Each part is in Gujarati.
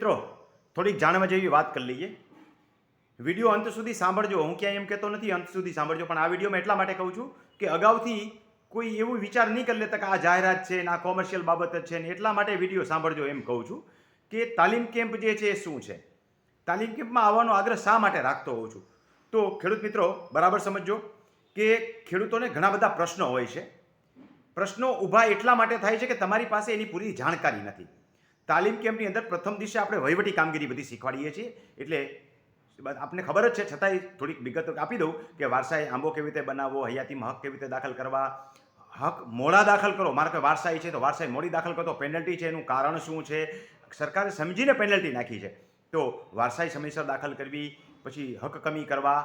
મિત્રો, થોડીક જાણવા જેવી વાત કરી લઈએ. વીડિયો અંત સુધી સાંભળજો. હું ક્યાંય એમ કહેતો નથી, અંત સુધી સાંભળજો. પણ આ વિડીયોમાં એટલા માટે કહું છું કે અગાઉથી કોઈ એવું વિચાર નહીં કરી લેતા કે આ જાહેરાત છે ને આ કોમર્શિયલ બાબત જ છે ને એટલા માટે વીડિયો સાંભળજો એમ કહું છું કે તાલીમ કેમ્પ જે છે એ શું છે? તાલીમ કેમ્પમાં આવવાનો આગ્રહ શા માટે રાખતો હોઉં છું? તો ખેડૂત મિત્રો, બરાબર સમજજો કે ખેડૂતોને ઘણા બધા પ્રશ્નો હોય છે. પ્રશ્નો ઊભા એટલા માટે થાય છે કે તમારી પાસે એની પૂરી જાણકારી નથી. તાલીમ કેમ્પની અંદર પ્રથમ દિવસે આપણે વહીવટી કામગીરી બધી શીખવાડીએ છીએ. એટલે આપને ખબર જ છે, છતાંય થોડીક વિગતો આપી દઉં કે વારસાઈ આંબો કેવી રીતે બનાવવો હયાતીમાં હક કેવી રીતે દાખલ કરવા, હક મોડા દાખલ કરો. મારે કે વારસાઈ છે, તો વારસાઈ મોડી દાખલ કરો, તો પેનલ્ટી છે, એનું કારણ શું છે? સરકારે સમજીને પેનલ્ટી નાખી છે. તો વારસાઈ સમયસર દાખલ કરવી, પછી હક કમી કરવા,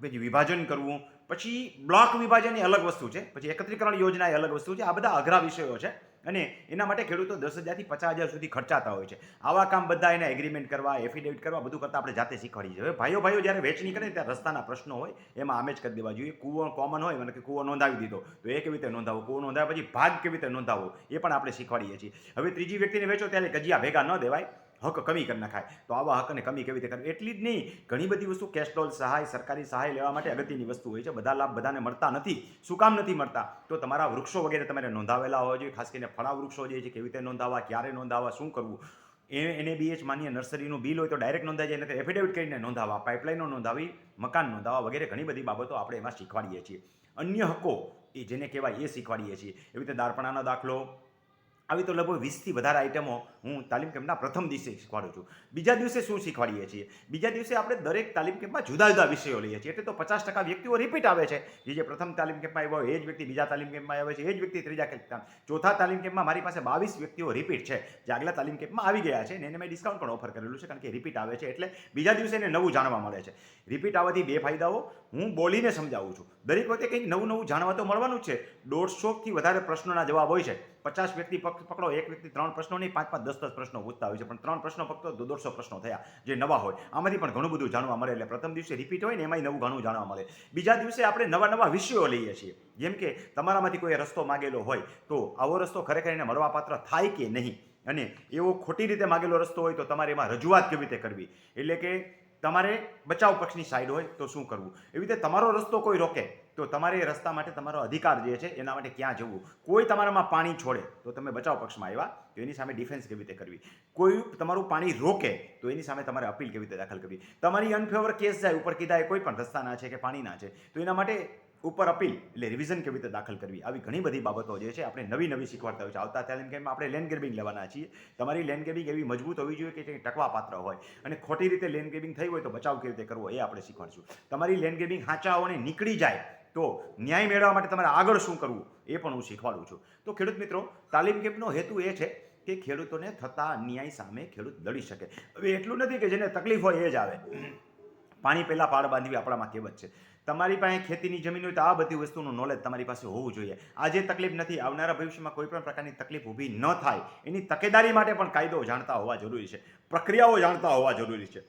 પછી વિભાજન કરવું, પછી બ્લોક વિભાજન એ અલગ વસ્તુ છે, પછી એકત્રીકરણ યોજના એ અલગ વસ્તુ છે. આ બધા અઘરા વિષયો છે. અને એના માટે ખેડૂતો દસ હજારથી પચાસ હજાર સુધી ખર્ચાતા હોય છે. આવા કામ બધા એને એગ્રીમેન્ટ કરવા એફિડેવિટ કરવા, બધું કરતાં આપણે જાતે શીખવાડીએ છીએ. હવે ભાઈઓ ભાઈઓ જ્યારે વેચણી કરે ત્યારે રસ્તાના પ્રશ્નો હોય, એમાં આમે જ કરી દેવા જોઈએ. કૂવો કોમન હોય, મને કે કૂવો નોંધાવી દીધો. તો એ કેવી રીતે નોંધાવો? કૂવો નોંધાવ્યા પછી ભાગ કેવી રીતે નોંધાવો? એ પણ આપણે શીખવાડીએ છીએ. હવે ત્રીજી વ્યક્તિને વેચો ત્યારે ગજિયા ભેગા ન દેવાય. હક કમી કરી નખાય. તો આવા હકને કમી કેવી રીતે કરવી? એટલી જ નહીં, ઘણી બધી વસ્તુ કેસ્ટોલ સહાય, સરકારી સહાય લેવા માટે અગત્યની વસ્તુ હોય છે. બધા લાભ બધાને મળતા નથી. શું કામ નથી મળતા? તો તમારા વૃક્ષો વગેરે તમારે નોંધાવેલા હોવા જોઈએ. ખાસ કરીને ફળા વૃક્ષો જે છે, કેવી રીતે નોંધાવવા, ક્યારે નોંધાવવા, શું કરવું? એ એને બીએચ માન્ય નર્સરીનું બિલ હોય તો ડાયરેક્ટ નોંધાઈ જાય નથી એફિડેવિટ કરીને નોંધાવવા, પાઇપલાઇનો નોંધાવી, મકાન નોંધાવવા વગેરે ઘણી બધી બાબતો આપણે એમાં શીખવાડીએ છીએ. અન્ય હકો એ જેને કહેવાય એ શીખવાડીએ છીએ. એવી રીતે દારપણાનો દાખલો આવી તો લગભગ વીસથી વધારે આઇટમો હું તાલીમ કેમ્પના પ્રથમ દિવસે શીખવાડું છું. બીજા દિવસે શું શીખવાડીએ છીએ? બીજા દિવસે આપણે દરેક તાલીમ કેમ્પમાં જુદા જુદા વિષયો લઈએ છીએ. એટલે તો પચાસ ટકા વ્યક્તિઓ રિપીટ આવે છે. જે જે પ્રથમ તાલીમ કેમ્પમાં આવ્યો એ જ વ્યક્તિ બીજા તાલીમ કેમ્પમાં આવે છે, એ જ વ્યક્તિ ત્રીજા કેમ્પમાં ચોથા તાલીમ કેમ્પમાં મારી પાસે બાવીસ વ્યક્તિઓ રિપીટ છે. જે આગલા તાલીમ કેમ્પમાં આવી ગયા છે અને એને મેં ડિસ્કાઉન્ટ પણ ઓફર કરેલું છે કારણ કે રિપીટ આવે છે એટલે બીજા દિવસે એને નવું જાણવા મળે છે. રિપીટ આવવાથી બે ફાયદાઓ હું બોલીને સમજાવું છું. દરેક વખતે કંઈક નવું નવું જાણવા તો મળવાનું જ છે દોઢસોથી વધારે પ્રશ્નોના જવાબ હોય છે. પચાસ વ્યક્તિ પક- પકડો, એક વ્યક્તિ ત્રણ પ્રશ્નો નહીં, પાંચ પાંચ, દસ દસ પ્રશ્નો પૂછતા હોય છે. પણ ત્રણ પ્રશ્નો ફક્ત દોઢસો પ્રશ્નો થયા, જે નવા હોય. આમાંથી પણ ઘણું બધું જાણવા મળે એટલે પ્રથમ દિવસે રિપીટ હોય ને એમાંય નવું ઘણું જાણવા મળે. બીજા દિવસે આપણે નવા નવા વિષયો લઈએ છીએ. જેમ કે તમારામાંથી કોઈ રસ્તો માગેલો હોય, તો આવો રસ્તો ખરેખર એને મળવાપાત્ર થાય કે નહીં? અને એવો ખોટી રીતે માગેલો રસ્તો હોય તો તમારે એમાં રજૂઆત કેવી રીતે કરવી? એટલે કે તમારે બચાવ પક્ષની સાઈડ હોય તો શું કરવું? એવી રીતે તમારો રસ્તો કોઈ રોકે, તો તમારે એ રસ્તા માટે તમારો અધિકાર જે છે, એના માટે ક્યાં જવું? કોઈ તમારામાં પાણી છોડે, તો તમે બચાવ પક્ષમાં આવ્યા, તો એની સામે ડિફેન્સ કેવી રીતે કરવી? કોઈ તમારું પાણી રોકે, તો એની સામે તમારે અપીલ કેવી રીતે દાખલ કરવી? તમારી અનફેવર કેસ જાય, ઉપર કીધા એ કોઈ પણ રસ્તાના છે કે પાણીના છે, તો એના માટે ઉપર અપીલ, એટલે રિવિઝન કેવી રીતે દાખલ કરવી? આવી ઘણી બધી બાબતો જે છે, આપણે નવી નવી શીખવાડતા હોય છે. આવતા તાલીમ કેમ્પમાં આપણે લેન્ડ ગ્રેબિંગ લેવાના છીએ. તમારી લેન્ડ ગ્રેબિંગ એવી મજબૂત હોવી જોઈએ કે જે ટકવા પાત્ર હોય. અને ખોટી રીતે લેન્ડ ગ્રેબિંગ થઈ હોય તો બચાવ કેવી રીતે કરવો એ આપણે શીખવાડશું. તમારી લેન્ડ ગ્રેબિંગ હાચાઓને નીકળી જાય તો ન્યાય મેળવવા માટે તમારે આગળ શું કરવું એ પણ હું શીખવાડું છું. તો ખેડૂત મિત્રો, તાલીમ કેમ્પનો હેતુ એ છે કે ખેડૂતોને થતા અન્યાય સામે ખેડૂત લડી શકે. હવે એટલું નથી કે જેને તકલીફ હોય એ જ આવે. પાણી પહેલાં પાળ બાંધવી આપણામાં કહેવત છે. તમારી પાસે ખેતીની જમીન હોય તો આ બધી વસ્તુનું નોલેજ તમારી પાસે હોવું જોઈએ. આજે તકલીફ નથી, આવનારા ભવિષ્યમાં કોઈ પણ પ્રકારની તકલીફ ઊભી ન થાય. એની તકેદારી માટે પણ કાયદો જાણતા હોવા જરૂરી છે. પ્રક્રિયાઓ જાણતા હોવા જરૂરી છે.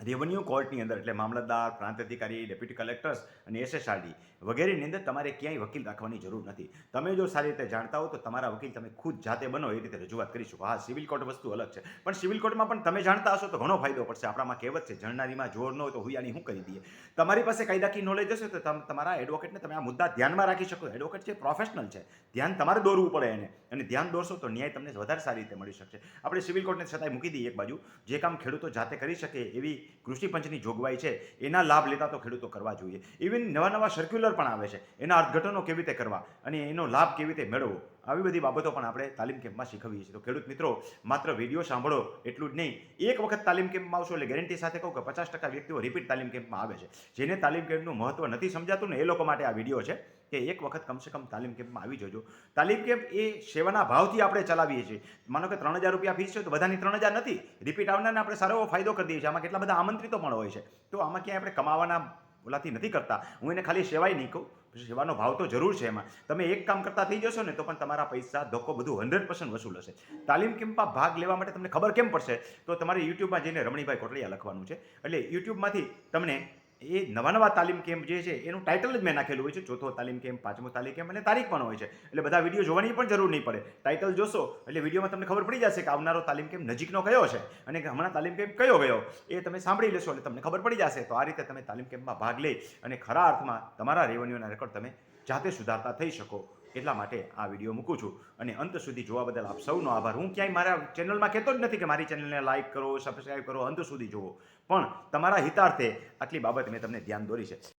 રેવન્યુ કોર્ટની અંદર, એટલે મામલતદાર, પ્રાંત અધિકારી, ડેપ્યુટી કલેક્ટર્સ અને એસએસઆરડી વગેરેની અંદર તમારે ક્યાંય વકીલ રાખવાની જરૂર નથી. તમે જો સારી રીતે જાણતા હો તો તમારા વકીલ તમે ખુદ જાતે બનો, એ રીતે રજૂઆત કરી શકો. હા, સિવિલ કોર્ટ વસ્તુ અલગ છે. પણ સિવિલ કોર્ટમાં પણ તમે જાણતા હશો તો ઘણો ફાયદો પડશે. આપણામાં કહેવત છે, જણનારીમાં જોર ન હોય તો હુયાની શું કરી દઈએ. તમારી પાસે કાયદાકીય નોલેજ હશે તો તમ, તમારા એડવોકેટને તમે આ મુદ્દા ધ્યાનમાં રાખી શકો. એડવોકેટ છે પ્રોફેશનલ છે. ધ્યાન તમારે દોરવું પડે એને. અને ધ્યાન દોરશો તો ન્યાય તમને વધારે સારી રીતે મળી શકશે. આપણે સિવિલ કોર્ટને છતાંય મૂકી દઈએ એક બાજુ. જે કામ ખેડૂતો જાતે કરી શકે એવી કૃષિ પંચની જોગવાઈ છે, એના લાભ લેતા તો ખેડૂતો કરવા જોઈએ. ઇવન નવા નવા સર્ક્યુલર પણ આવે છે, એના અર્થઘટનો કેવી રીતે કરવા અને એનો લાભ કેવી રીતે મેળવવો, આવી બધી બાબતો પણ આપણે તાલીમ કેમ્પમાં શીખવીએ છીએ. તો ખેડૂત મિત્રો, માત્ર વીડિયો સાંભળો એટલું જ નહીં, એક વખત તાલીમ કેમ્પમાં આવશો એટલે ગેરંટી સાથે કહું કે પચાસ ટકા વ્યક્તિઓ રિપીટ તાલીમ કેમ્પમાં આવે છે. જેને તાલીમ કેમ્પનું મહત્વ નથી સમજાતું ને એ લોકો માટે આ વીડિયો છે. કે એક વખત કમસે કમ તાલીમ કેમ્પમાં આવી જજો. તાલીમ કેમ્પ એ સેવાના ભાવથી આપણે ચલાવીએ છીએ. માનો કે ત્રણ હજાર રૂપિયા ફીસ છે તો બધાની ત્રણ હજાર નથી. રિપીટ આવનારને આપણે સારો એવો ફાયદો કરી દઈએ છીએ. આમાં કેટલા બધા આમંત્રિતો પણ હોય છે. તો આમાં ક્યાંય આપણે કમાવાના ઓલાથી નથી કરતા. હું એને ખાલી સેવાય નહીં કહું. સેવાનો ભાવ તો જરૂર છે એમાં. તમે એક કામ કરતા થઈ જશો ને તો પણ તમારા પૈસા ધોકો બધું હંડ્રેડ પર્સન્ટ વસૂલ હશે. તાલીમ કેમ્પમાં ભાગ લેવા માટે તમને ખબર કેમ પડશે? તો તમારે યુટ્યુબમાં જઈને રમણીભાઈ કોટડિયા લખવાનું છે. એટલે યુટ્યુબમાંથી તમને એ નવા નવા તાલીમ કેમ્પ જે છે, એનું ટાઇટલ જ મેં નાખેલું હોય છે. ચોથો તાલીમ કેમ્પ, પાંચમો તાલીમ કેમ્પ અને તારીખ પણ હોય છે. એટલે બધા વીડિયો જોવાની પણ જરૂર નહીં પડે. ટાઇટલ જોશો, એટલે વિડીયોમાં તમને ખબર પડી જશે કે આવનારો તાલીમ કેમ્પ નજીકનો કયો છે અને હમણાં તાલીમ કેમ્પ કયો ગયો. એ તમે સાંભળી લેશો, એટલે તમને ખબર પડી જશે. તો આ રીતે તમે તાલીમ કેમ્પમાં ભાગ લઈ અને ખરા અર્થમાં તમારા રેવન્યુના રેકોર્ડ તમે જાતે સુધારતા થઈ શકો. એટલા માટે આ વીડિયો મૂકું છું. અને અંત સુધી જોવા બદલ આપ સૌનો આભાર. હું ક્યાંય મારા ચેનલમાં કહેતો જ નથી કે મારી ચેનલને લાઇક કરો સબસ્ક્રાઈબ કરો, અંત સુધી જુઓ. પણ તમારા હિતાર્થે આટલી બાબત મેં તમને ધ્યાન દોરી છે.